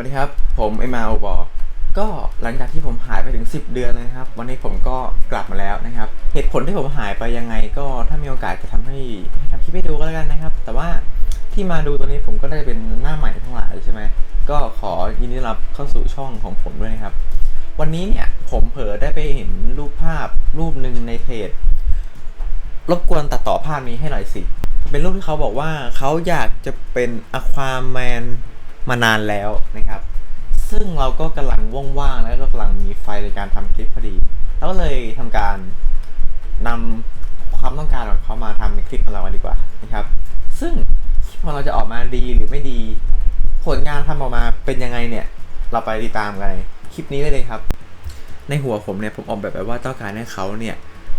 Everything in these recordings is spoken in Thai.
วัสดีครับ ผมเอมาโอบอก็หลังจากที่ผมหายไปถึง 10 เดือนเลยนะครับ วันนี้ผมก็กลับมาแล้วนะครับ เหตุผลที่ผมหายไปยังไงก็ถ้ามีโอกาสจะทำให้ให้ทำคลิปให้ดูก็แล้วกันนะครับ แต่ว่าที่มาดูตัวนี้ผมก็ได้เป็นหน้าใหม่ทั้งหลายใช่ไหมก็ขอยินดีรับเข้าสู่ช่องของผมด้วยนะครับ วันนี้เนี่ยผมเผลอได้ไปเห็นรูปภาพรูปหนึ่งในเพจรบกวนตัดต่อภาพนี้ให้หน่อยสิ เป็นรูปที่เขาบอกว่าเขาอยากจะเป็นอควาแมน มานานแล้วนะครับ ซึ่งเราก็กำลังว่างๆแล้วก็กำลังมีไฟในการทำคลิปพอดี แล้วก็เลยทำการนำความต้องการของเขามาทำในคลิปของเราดีกว่านะครับ ซึ่งคลิปของเราจะออกมาดีหรือไม่ดี ผลงานทำออกมาเป็นยังไงเนี่ย เราไปติดตามกันในคลิปนี้ได้เลยครับ ในหัวผมเนี่ยผมออกแบบแบบว่าต้องการให้เขาเนี่ย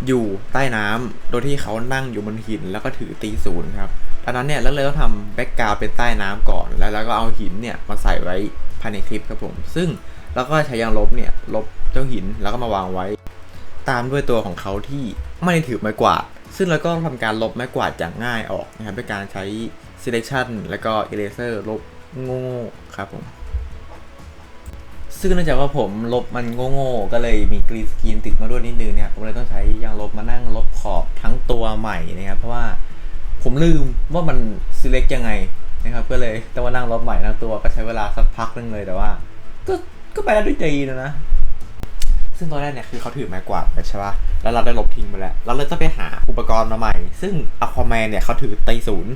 อยู่ใต้น้ำโดยที่เขานั่งอยู่บนหินแล้วก็ถือตีศูนย์ครับตอนนั้นเนี่ยแล้วเลยก็ทำแบ็กกราวเป็นใต้น้ำก่อน แล้วแล้วก็เอาหินเนี่ยมาใส่ไว้ภายในคลิปครับผม ซึ่งแล้วก็ใช้ยางลบเนี่ยลบเจ้าหินแล้วก็มาวางไว้ ตามด้วยตัวของเขาที่ไม่ได้ถือไม้กวาด ซึ่งเราก็ทำการลบไม้กวาดอย่างง่ายออกนะครับด้วยการใช้ selection แล้วก็ eraser ลบโง่ครับผม ซึ่งเนื่องจากว่าผมลบมันโง่ๆก็เลยมีกรีนสกรีนติดมาด้วยนิดนึงเนี่ยผมเลยต้องใช้ยางลบมานั่งลบขอบทั้งตัวใหม่นะครับเพราะว่าผมลืมว่ามัน select ยังไงนะครับก็เลยต้องมานั่งลบใหม่ทั้งตัวก็ใช้เวลาสักพักนึงเลยแต่ว่า ก็ก็ไปได้ด้วยดีนะนะ ซึ่งตอนแรกเนี่ยคือเขาถือไม้กวาดไปใช่ปะแล้วเราได้ลบทิ้งไปแล้วเราเลยต้องไปหาอุปกรณ์มาใหม่ ซึ่งอควาแมนเนี่ยเขาถือไตศูนย์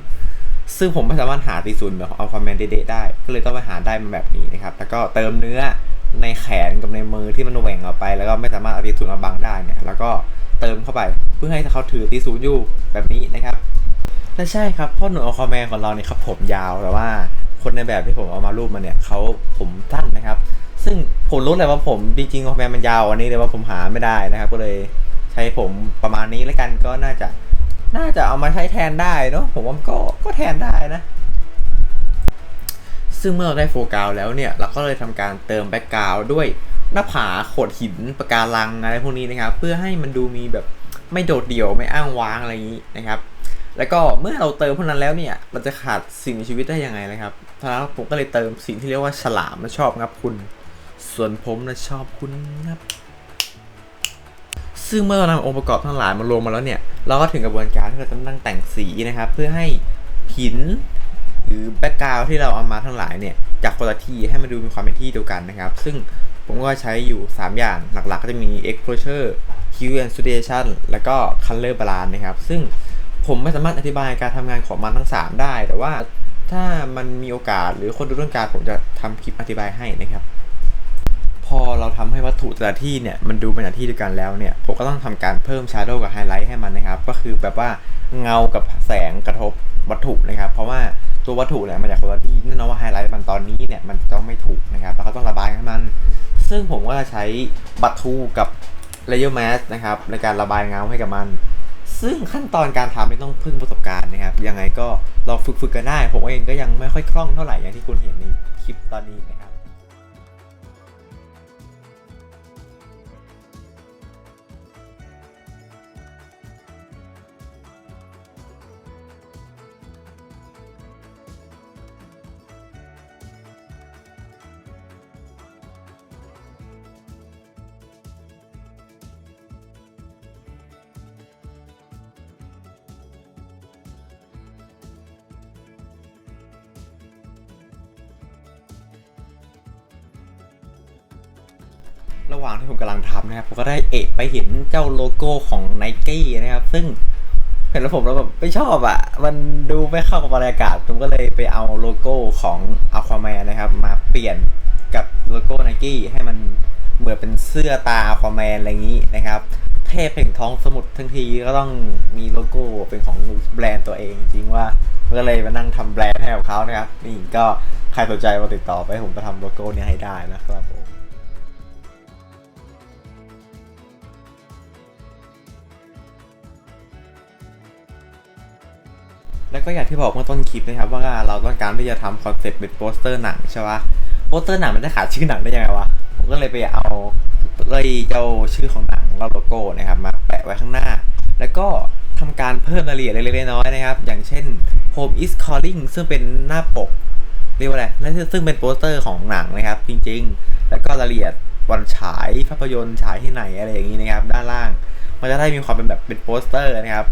ซึ่งผมไม่สามารถหาตีศูนย์แบบอัลฟาแมนเดะได้ ก็เลยต้องไปหาได้มาแบบนี้นะครับ แล้วก็เติมเนื้อในแขนกับในมือที่มันแหว่งออกไป แล้วก็ไม่สามารถเอาตีศูนย์มาบังได้เนี่ย แล้วก็เติมเข้าไปเพื่อให้เขาถือตีศูนย์อยู่แบบนี้นะครับและใช่ครับเพ่อหนุ่มอัลฟาแมนของเราเนี่ยครับผมยาวแต่ว่าคนในแบบที่ผมเอามารูปมาเนี่ยเขาผมสั้นนะครับ ซึ่งผมรู้เลยว่าผมจริงๆอัลฟาแมนมันยาวอันนี้เลยว่าผมหาไม่ได้นะครับ ก็เลยใช้ผมประมาณนี้แล้วกันก็น่าจะ น่าจะเอามาใช้แทนได้เนาะผมว่ามันก็ก็แทนได้นะ ซึ่งเมื่อเราได้โฟกัสแล้วเนี่ย เราก็เลยทำการเติมแบ็กกราวด์ด้วยหน้าผาโขดหินปะการังอะไรพวกนี้นะครับ เพื่อให้มันดูมีแบบไม่โดดเดี่ยวไม่อ้างว้างอะไรอย่างนี้นะครับ แล้วก็เมื่อเราเติมพวกนั้นแล้วเนี่ยเราจะขาดสิ่งมีชีวิตได้ยังไงนะครับเพราะฉะนั้นผมก็เลยเติมสิ่งที่เรียกว่าฉลามนะชอบงับคุณ ส่วนผมนะชอบคุณงับ ซึ่งเมื่อเรานำองค์ประกอบทั้งหลายมารวมมาแล้วเนี่ย เราก็ถึงกระบวนการที่เราจะนั่งแต่งสีนะครับ เพื่อให้หินหรือแบ็กกราวที่เราเอามาทั้งหลายเนี่ยจากคนละที่ให้มันดูมีความเป็นที่เดียวกันนะครับ ซึ่งผมก็ใช้อยู่ 3 อย่างหลักๆ ก็จะมี exposure hue and saturation แล้วก็ color balance นะครับ ซึ่งผมไม่สามารถอธิบายการทำงานของมันทั้ง 3 ได้ แต่ว่าถ้ามันมีโอกาสหรือคนดูต้องการผมจะทำคลิปอธิบายให้นะครับ พอเราทำให้วัตถุแต่ละที่เนี่ยมันดูเป็นหน้าที่เดียวกันแล้วเนี่ยผมก็ต้องทำการเพิ่ม Shadow กับ Highlight ให้มันนะครับ ก็คือแบบว่าเงากับแสงกระทบวัตถุนะครับ เพราะว่าตัววัตถุเนี่ยมาจากคนละที่แน่นอนว่าไฮไลท์มันตอนนี้เนี่ยมันต้องไม่ถูกนะครับแล้วก็ต้องระบายให้มัน ซึ่งผมก็จะใช้บัตทูกับ Layer Mask นะครับในการระบายเงาให้กับมัน ซึ่งขั้นตอนการทำไม่ต้องพึ่งประสบการณ์นะครับ ยังไงก็ลองฝึกๆกันได้ ผมเองก็ยังไม่ค่อยคล่องเท่าไหร่อย่างที่คุณเห็นในคลิปตอนนี้นะครับ ระหว่างที่ผมกำลังทำนะครับผมก็ได้เอะไปเห็นเจ้าโลโก้ของ n i กี้นะครับ ซึ่งเห็นแล้วผมแล้วแบบไม่ชอบอะ่ะ มันดูไม่เข้ากับบรรยากาศ ผมก็เลยไปเอาโลโก้ของ Aquaman นนะครับ มาเปลี่ยนกับโลโก้ n i กี้ให้มันเหมือนเป็นเสื้อตา Aquaman อะไรอย่างนี้นะครับ เทพแห่งท้องสมุทรทั้งทีก็ต้องมีโลโก้เป็นของแบรนด์ตัวเองจริงว่าก็เลยมานั่งทำแบรนด์ให้กับเขานะครับนี่ก็ใครสนใจมาติดต่อไปให้ผมจะทำโลโก้เนี้ให้ได้นะครับผม แล้วก็อย่างที่บอกเมื่อต้นคลิปนะครับว่าเราต้องการที่จะทำคอนเซ็ปต์เป็นโปสเตอร์หนังใช่ปะโปสเตอร์หนังมันจะขาดชื่อหนังได้ยังไงวะผมก็เลยไปเอาเลยเจ้าชื่อของหนังโลโก้นะครับมาแปะไว้ข้างหน้า แล้วก็ทำการเพิ่มรายละเอียดเล็กๆน้อยๆนะครับ อย่างเช่น Home is Calling ซึ่งเป็นหน้าปกเรียกว่าอะไรนั่นซึ่งเป็นโปสเตอร์ของหนังนะครับ จริงๆ แล้วก็รายละเอียดวันฉายภาพยนตร์ฉายที่ไหนอะไรอย่างนี้นะครับ ด้านล่าง มันจะได้มีความเป็นแบบเป็นโปสเตอร์นะครับ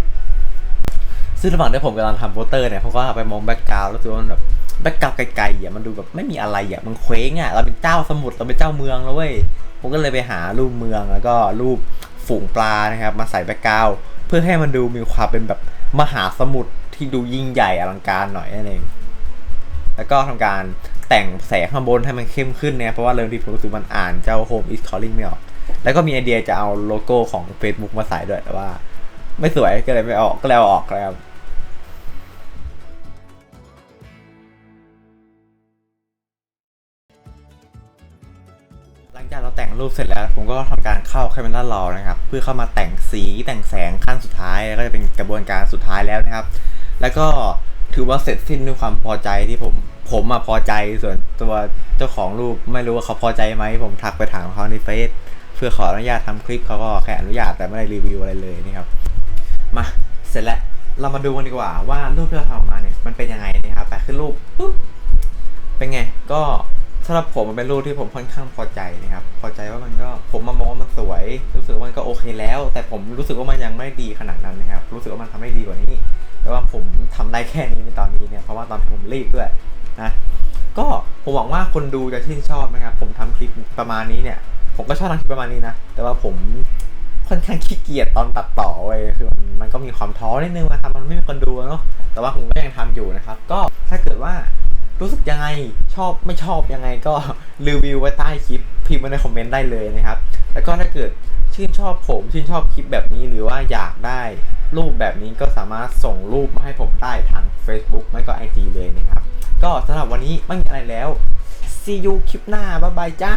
ซึ่งระหว่างที่ผมกำลังทำโปสเตอร์เนี่ยผมก็ไปมองแบ็กกราวด์แล้วรู้สึกว่ามันแบบแบ็กกราวด์ไกลๆอะมันดูแบบไม่มีอะไรอะมันเคว้งอะเราเป็นเจ้าสมุทรเราเป็นเจ้าเมืองแล้วเว้ยผมก็เลยไปหารูปเมืองแล้วก็รูปฝูงปลานะครับมาใส่แบ็กกราวด์เพื่อให้มันดูมีความเป็นแบบมหาสมุทรที่ดูยิ่งใหญ่อลังการหน่อยนั่นเองแล้วก็ทำการแต่งแสงข้างบนให้มันเข้มขึ้นเนี่ยเพราะว่าเริ่มที่ผมรู้สึกมันอ่านเจ้า Home is calling ไม่ออก แล้วก็มีไอเดียจะเอาโลโก้ของ Facebook มาใส่ด้วยแต่ว่า ไม่สวยก็เลยไม่ออกก็เลยเอออกแล้ว งจากเราแต่งรูปเสร็จแล้ว ผมก็ทำการเข้า Camera Raw นะครับ เพื่อเข้ามาแต่งสีแต่งแสงขั้นสุดท้าย แล้วก็จะเป็นกระบวนการสุดท้ายแล้วนะครับ แล้วก็ถือว่าเสร็จสิ้นด้วยความพอใจที่ผม ผมอะพอใจส่วนตัวเจ้าของรูปไม่รู้ว่าเขาพอใจไหมผมทักไปถามเขาในเฟซเพื่อขออนุญาตทำคลิปเขาก็แค่อนุญาตแต่ไม่ได้รีวิวอะไรเลยนะครับมาเสร็จแล้วเรามาดูกันดีกว่าว่ารูปที่เราทำออกมาเนี่ยมันเป็นยังไงนะครับแต่ขึ้นรูปปุ๊บเป็นไงก็ สำหรับผมมันเป็นรูปที่ผมค่อนข้างพอใจนะครับ พอใจว่ามันก็ผมมามองว่ามันสวย รู้สึกว่ามันก็โอเคแล้ว แต่ผมรู้สึกว่ามันยังไม่ดีขนาดนั้นนะครับ รู้สึกว่ามันทำได้ดีกว่านี้ แต่ว่าผมทำได้แค่นี้ในตอนนี้เนี่ย เพราะว่าตอนผมรีบด้วยนะ ก็ผมหวังว่าคนดูจะชื่นชอบนะครับ ผมทำคลิปประมาณนี้เนี่ย ผมก็ชอบทำคลิปประมาณนี้นะ แต่ว่าผมค่อนข้างขี้เกียจตอนตัดต่อเว้ยคือมันมันก็มีความท้อนิดนึงมาทำมันไม่มีคนดูเนาะ แต่ว่าผมก็ยังทำอยู่นะครับ ก็ถ้าเกิดว่า รู้สึกยังไงชอบไม่ชอบยังไงก็รีวิวไว้ใต้คลิปพิมพ์ไว้ในคอมเมนต์ได้เลยนะครับ แล้วก็ถ้าเกิดชื่นชอบผมชื่นชอบคลิปแบบนี้หรือว่าอยากได้รูปแบบนี้ก็สามารถส่งรูปมาให้ผมได้ทาง Facebook ไม่ก็ IG เลยนะครับ ก็สำหรับวันนี้ไม่มีอะไรแล้ว see you คลิปหน้าบ๊ายบายจ้า